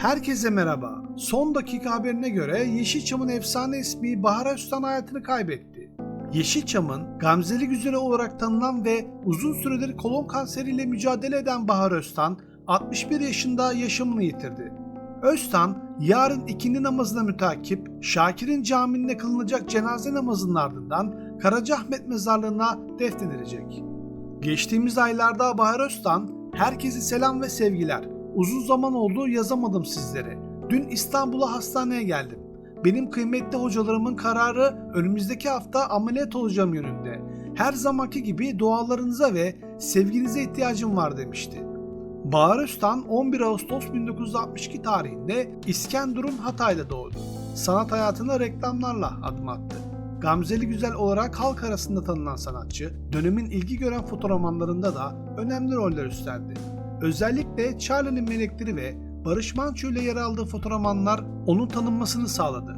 Herkese merhaba. Son dakika haberine göre Yeşilçam'ın efsane ismi Bahar Öztan hayatını kaybetti. Yeşilçam'ın Gamzeli Güzeli olarak tanınan ve uzun süredir kolon kanseriyle mücadele eden Bahar Öztan 61 yaşında yaşamını yitirdi. Öztan yarın ikindi namazına mütakip Şakir'in caminde kılınacak cenaze namazının ardından Karacaahmet mezarlığına defnedilecek. Geçtiğimiz aylarda Bahar Öztan, herkese selam ve sevgiler. Uzun zaman oldu yazamadım sizlere. Dün İstanbul'a hastaneye geldim. Benim kıymetli hocalarımın kararı önümüzdeki hafta ameliyat olacağım yönünde. Her zamanki gibi dualarınıza ve sevginize ihtiyacım var demişti. Bahar Öztan 11 Ağustos 1962 tarihinde İskenderun Hatay'da doğdu. Sanat hayatına reklamlarla adım attı. Gamzeli Güzel olarak halk arasında tanınan sanatçı, dönemin ilgi gören fotoğrafmanlarında da önemli roller üstlendi. Özellikle Charlie'nin Melekleri ve Barış Manço ile yer aldığı fotoğrafmanlar onun tanınmasını sağladı.